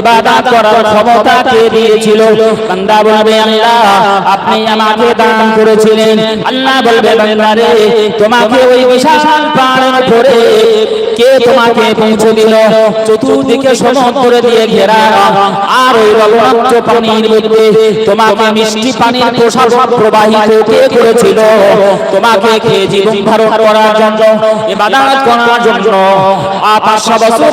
ইবাদত করার ক্ষমতা কে দিয়েছিল? বান্দা বলবে আল্লাহ আপনি আমাকে দান করেছিলেন। আল্লাহ বলবে বান্দারে তোমাকে ওই বিশাল পাহাড়ের উপরে কে তোমাকে পৌঁছে দিল? চতুর্দিকে সমুদ্র দিয়ে ঘেরা। আর ওই লবণাক্ত পানির মধ্যে তোমাকে মিষ্টি পানির প্রসাদ প্রবাহিত কে করেছিল? তোমাকে খেয়ে জীবন ধারণ করার জন্য ইবাদত করার জন্য আর পাঁচশো বছর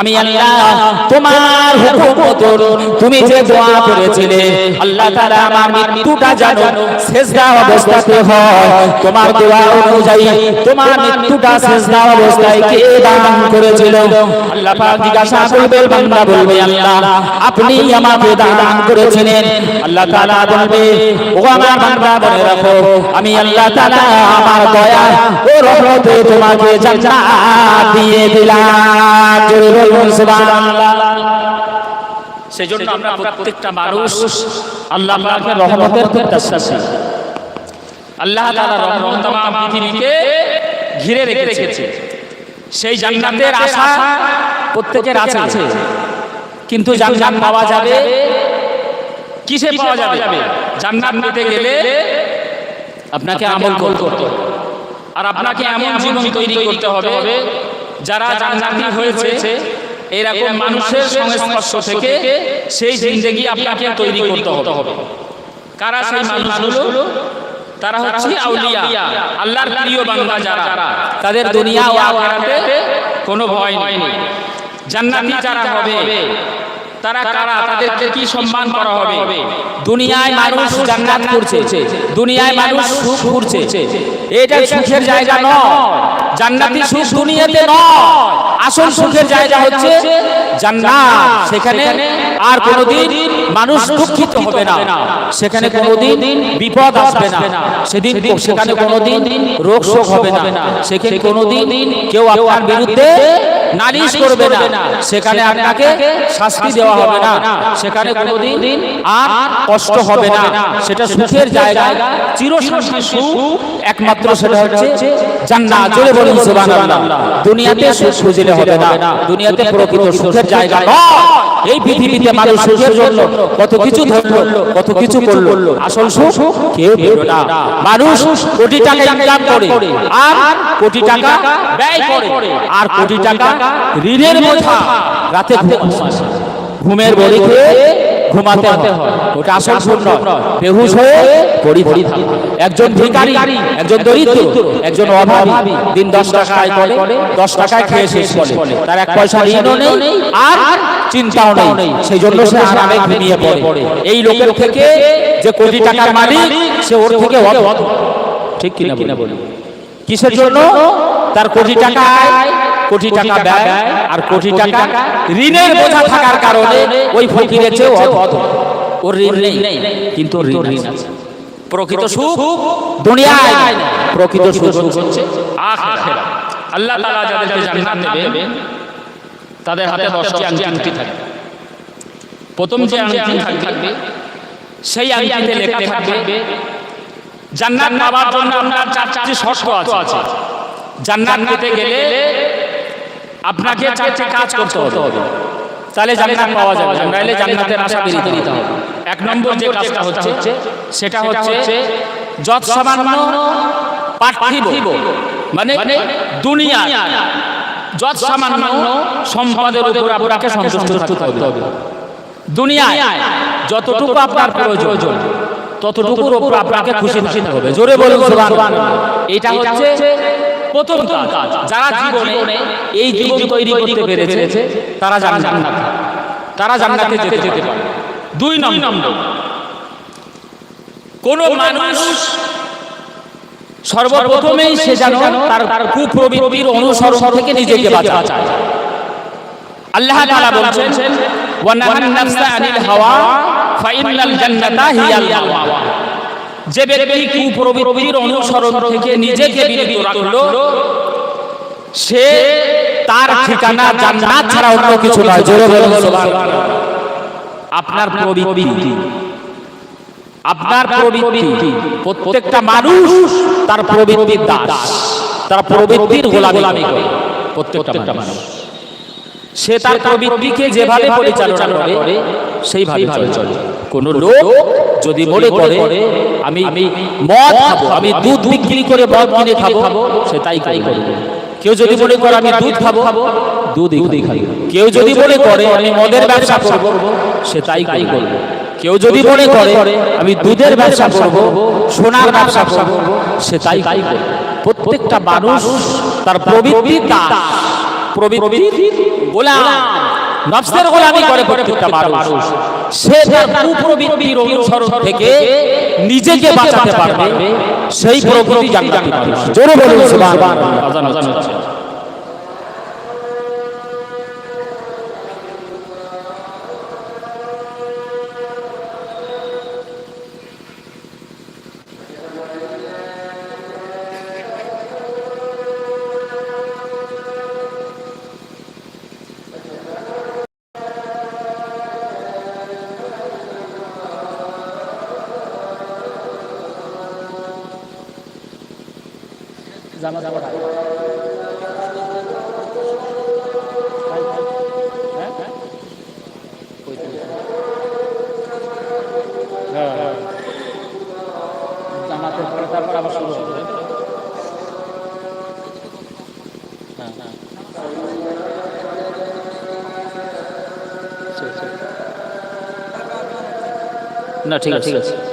আমি আল্লাহ, তোমার হুকুম মতো তুমি যে দোয়া করেছিলে, আল্লাহ তাআলা আমার মৃত্যুটা জানো সেজদা অবস্থাতে হয়। তোমার দোয়া অনুযায়ী তোমার মৃত্যুটা সেজদা অবস্থায় কে দান করেছিল? আল্লাহ পাক জিজ্ঞাসা করবেন বান্দা বলবে, আল্লাহ, আপনি আমাকে দান করেছিলেন। আল্লাহ তাআলা বলবে, ও আমার বান্দা, মনে রাখো, আমি আল্লাহ তাআলা আমার দয়া ও রহমতে তোমাকে জান্নাত দিয়ে দিলাম। জোরে বলুন সেজন্য আমরা প্রত্যেকটা মানুষ আল্লাহ পাকের রহমতের প্রত্যাশী। আল্লাহ তাআলা রহমত তামাম পৃথিবীকে ঘিরে রেখেছে। সেই জান্নাতের আশা প্রত্যেকের আছে। কিন্তু জান্নাত পাওয়া যাবে? কিসে পাওয়া যাবে? জান্নাত পেতে গেলে আপনাকে আমল করতে হবে। আর আপনাকে এমন জীবন তৈরি করতে হবে যারা জান্নাতি হয়েছে এরকম মানুষের সংস্পর্শ থেকে সেই জিন্দেগি আপনাকে তৈরি করতে হবে। কারা সেই মানুষগুলো? তারা হচ্ছে আউলিয়া। আল্লাহর প্রিয় বান্দা যারা। তাদের দুনিয়া ও আখিরাতে কোনো ভয় নেই। জান্নাতি যারা হবে তারা কারা? তাদেরকে কি সম্মান করা হবে? দুনিয়ায় মানুষ জান্নাত করছে। দুনিয়ায় মানুষ সুখ করছে। এটা সুখের জায়গা নয়। জান্নাতি সুখ দুনিয়াতে নয়। আসল সুখের জায়গা হচ্ছে জান্নাত। সেখানে আর কোনোদিন মানুষ দুঃখিত হবে না। সেখানে কোনোদিন বিপদ আসবে না। সেদিন সেখানে কোনোদিন রোগ শোক হবে না। সেখানে কোনোদিন কেউ আপনার বিরুদ্ধে নালিশ করবে না। সেখানে আপনাকে শাস্তি দেওয়া হবে না। সেখানে কোনোদিন আর কষ্ট হবে না। সেটা সুখের জায়গা চিরশান্তি সুখ। একমাত্র সেটা হচ্ছে জান্নাত। জোরে বলুন সুবহানাল্লাহ। দুনিয়াতে সুখ খুঁজলে হবে না। দুনিয়াতে প্রকৃত সুখের জায়গা নয়। এই পৃথিবীতে মানুষ সুখের জন্য কত কিছু ধরলো কত কিছু করল। আসল সুখ কেউ পেল না। মানুষ কোটি টাকা ইনকাম করে। আর কোটি টাকা ব্যয় করে। আর কোটি টাকা ঋণের বোঝা রাতে ঘুম আসে। ঘুমের বড়ি খেয়ে ঘুমাতে হয়। ওটা আসল সুখ নয় বেহুশ হয়ে পড়ি পড়ি একজন ভিখারি একজন দরিদ্র একজন অভাবী দিন দশ টাকা আয় করে দশ টাকায় খেয়ে শেষ করে। তার এক পয়সা ঋণও নেই আর চিন্তাও নেই। সেই জন্য সে আরামে ঘুমিয়ে পড়ে। এই লোকের থেকে যে কোটি টাকার মালিক সে ওর থেকে ঠিক কিনা বলি? কিসের জন্য? তার কোটি টাকা আয় কোটি টাকা ব্যয় আর কোটি টাকা ঋণের বোঝা থাকার কারণে ওই ফকিরের চেয়ে অধ। ওর ঋণ নেই। কিন্তু ওর ঋণ আছে। প্রকৃত সুখ দুনিয়ায়। প্রকৃত সুখ হচ্ছে আখিরা আল্লাহ তাআলা যাদেরকে জান্নাত দেবে তাদের হাতে দশটি আংটি থাকবে প্রথম যে আংটি থাকবে সেই আংটিতে লেখা থাকবে জান্নাত পাওয়ার জন্য আপনার চার চারটি শর্ত আছে। জান্নাত পেতে গেলে আপনাকে চারটি কাজ করতে হবে। তাহলে জান্নাত পাওয়া যাবে নাহলে জান্নাতের আশা বেরিয়ে দিতে হবে। এক নম্বর যে কাজটা হচ্ছে সেটা হচ্ছে যত সামান্য পার্থিব। মানে দুনিয়া যত সামান্য সম্পদের উপর আপনাকে সন্তুষ্ট থাকতে হবে। দুনিয়ায় যতটুকু আপনার প্রয়োজন ততটুকুর উপর আপনাকে খুশি থাকতে হবে। জোরে বলুন এটা হচ্ছে প্রথম কাজ যারা জীবনে এই জীবন তৈরি করতে পেরেছে তারা জান্নাত তারা জান্নাতে যেতে যেতে পারে। দুই নম্বর। কোন মানুষ সর্বপ্রথমেই সে যেন তার তার কুপ্রবৃত্তির অনুসরণ থেকে নিজেকে বাঁচায়। আল্লাহ তাআলা বলছেন ওয়া নাহান নাফসা আনিল হাওয়া ফাইনাল জান্নাতা হিয়াল মাওয়া যে ব্যক্তি কুপ্রবৃত্তির অনুসরণ থেকে নিজেকে বিরত রাখল সে তার ঠিকানা জান্নাত ছাড়া অন্য কিছু নয়। জোরে বলুন সুবহানাল্লাহ। আপনার প্রবৃত্তি। আপনার প্রবৃত্তি। প্রত্যেকটা মানুষ তার প্রবৃত্তির দাস। তার প্রবৃত্তির গোলামি করে। প্রত্যেকটা মানুষ। সে তার প্রবৃত্তিকে যেভাবে পরিচালনা করে সেইভাবে চলে। কোন লোক যদি মনে করে আমি আমি মদ খাব আমি দুধ বিক্রি করে মদ কিনে খাব সে তাই তাই করবে। কেউ যদি মনে করে আমি দুধ খাব দুধই খাব। কেউ যদি মনে করে আমি মদের ব্যবসা করব সে তাই তাই করবে। কেউ যদি মনে করে আমি দুধের ব্যবসা করব সোনার ব্যবসা করব সে তাই তাই করবে। প্রত্যেকটা মানুষ তার প্রবৃত্তি দাস। প্রবৃত্তি গোলাম। নফসের গোলামি করে প্রত্যেকটা মানুষ। সে তার কুপ্রবৃত্তির অনুসরণ থেকে নিজেকে বাঁচাতে পারবে সেই প্রবৃত্তি জানতে পারবে জোরে বলুন সুবহানাল্লাহ। আজান আজান হচ্ছে জামাতের পরে তারপর আবার শুরু হবে। হ্যাঁ হ্যাঁ না ঠিক আছে। ঠিক আছে।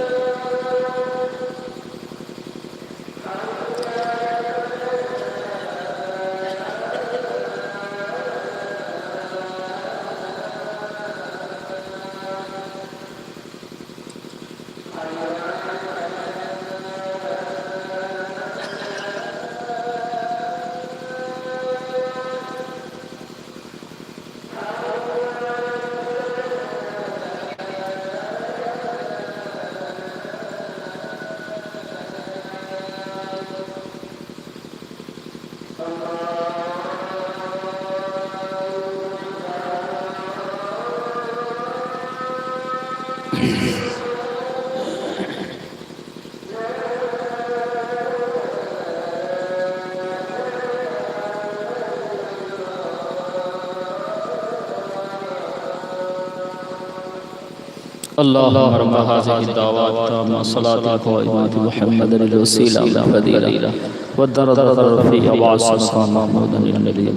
اللهم رب هذه الدعوات تام صلاتك وإمامك محمد الوسيلة والفضيلة والدرجة الرفيع وعسى صامة مدن النبي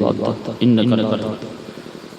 إنك لقد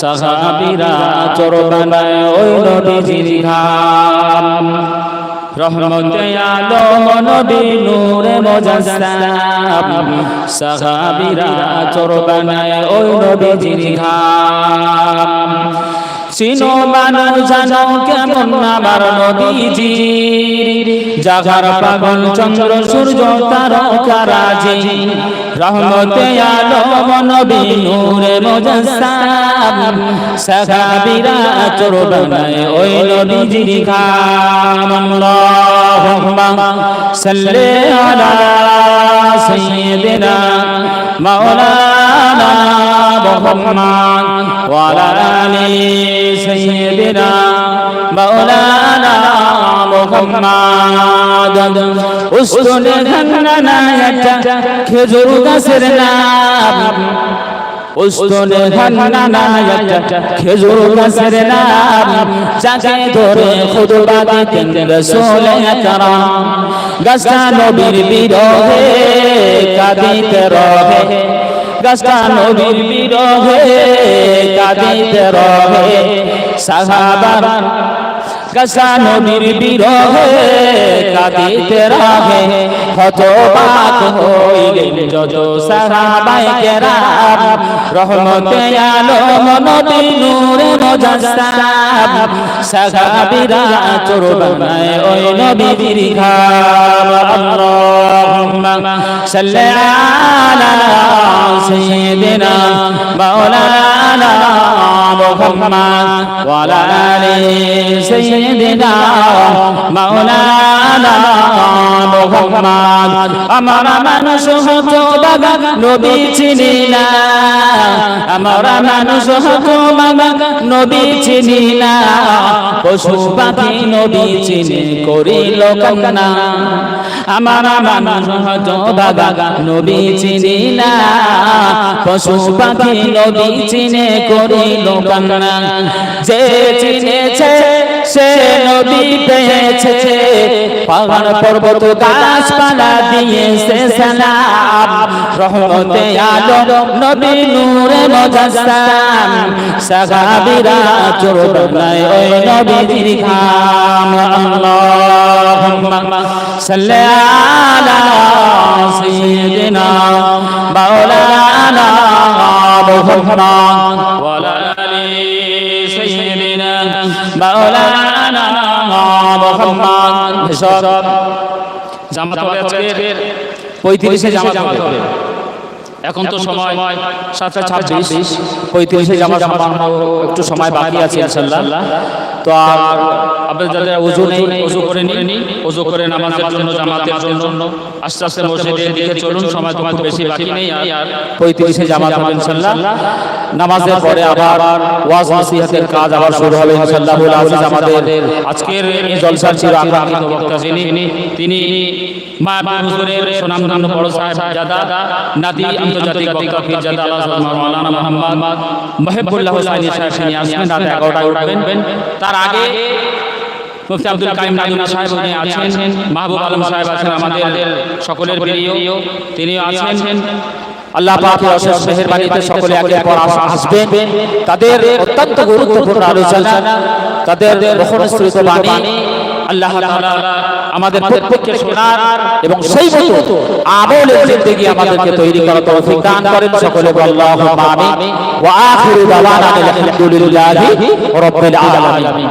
সাহাবীরা চরবানায় ওই নবীজির ঘাম। রহমতে আলম নবী নূর মুজাসসাম সাহাবীরা চরবানায় ওই নবীজির ঘাম। চিনো মানুষ জানো কেমন আমার নবীজি জাগার পাগল চন্দ্র সূর্য তারকারাজি রহমতে আলম, নবী নূরে মুজাসসাম সাহাবীরা চরবানায় ওই নবীজির খাম আল্লাহুম্মা সাল্লি আলা সাইয়্যিদিনা মাওলানা ওয়া আলা আলি সাইয়্যিদিনা মাওলানা মুহাম্মদ উস্তুনে ঘন্নানায়টা খেজুর গাছের নাম উস্তুনে ঘন্নানায়টা খেজুর গাছের নাম যাকে ধরে খুতবা দিতেন রাসূল আকরাম গাছটা নবীর বিরহে কাঁদিতে রহে গাছটা নবীর বিরহে কাঁদিতে রহে সাহাবার কসা নবীর বিরহে কাঁদিতে রাহে, হতবাক হইলেন যত সাহাবায়ে কেরাম। রহমতে আলম নবী নূরে মুজাসসাম সাহাবীরা চোর বানায় ওই নবীর ঘাম। আল্লাহুম্মা সাল্লি আলা সাইয়্যিদিনা মাওলানা ওয়া আলা মাওলানা মুহাম্মদ। আমরা মানুষ হতো বাবা নবী চিনি না আমরা মানুষ হতো বাবা নবী চিনি না পশু পাখি নবী চিনি করিল কান্না আমরা মানুষ হতো বাবা নবী চিনি না পশু পাখি নবী চিনে যে চিনেছে সে নবী পেয়েছে পাহাড় পর্বত গাছপালা দিয়েছে সালাম রহমতে আলম নবী নূরে মুজাসসাম সাহাবীরা চরণায় ওই নবীর খাম আল্লাহুম্মা সাল্লি আলা সাইয়্যিদিনা। মাওলানা মুহাম্মদ ওয়া আলা হবে এখন তো সময় ছাব্বিশ পঁয়ত্রিশে সামান্য একটু সময় বাকি আছে ইনশাল্লাহ তো আর আপনাদের যাদের উজু নেই উজু করে নিন উজু করে নামাজের জন্য জামাতের জন্য আস্তে আস্তে মসজিদের দিকে চলুন সময় তো বেশি বাকি নেই আর পঁয়ত্রিশে জামাত হবে ইনশাল্লাহ। নামাজের পরে আবার ওয়াজ নসিহতের কাজ আবার শুরু হবে ইনশাল্লাহ আজিজ আমাদের আজকের এই জলসার ছিল আকাঙ্ক্ষিত বক্তা যিনি তিনি মা হুজুরের সুনামধন্য বড় সাহেব জাদা নাদি আন্তর্জাতিক বক্তা পীর জাদা আল্লাহ মাওলানা মোহাম্মদ মহিবুল্লাহ হুসাইনি সাহেব তিনি আসবেন রাত এগারোটায় উঠবেন। তার আগে মুফতি আব্দুল কাইম নাদুনা সাহেব উনি আছেন মাহবুব আলম সাহেব আছেন আমাদের সকলের প্রিয় তিনি আছেন। আল্লাহ পাকের অশেষ মেহেরবানিতে সকলে একের পর আসবেন। তাদের অত্যন্ত গুরুত্বপূর্ণ আলোচনা তাদের বহনশ্রুত বাণী আল্লাহ তাআলা আমাদের প্রত্যেককে শোনার এবং সেই মতো আমলের জিন্দেগি আমাদেরকে তৈরি করার তৌফিক দান করেন সকলে আল্লাহুম্মা আমিন। ওয়া আখিরু দাওয়ানা আলহামদুলিল্লাহি রাব্বিল আলামিন।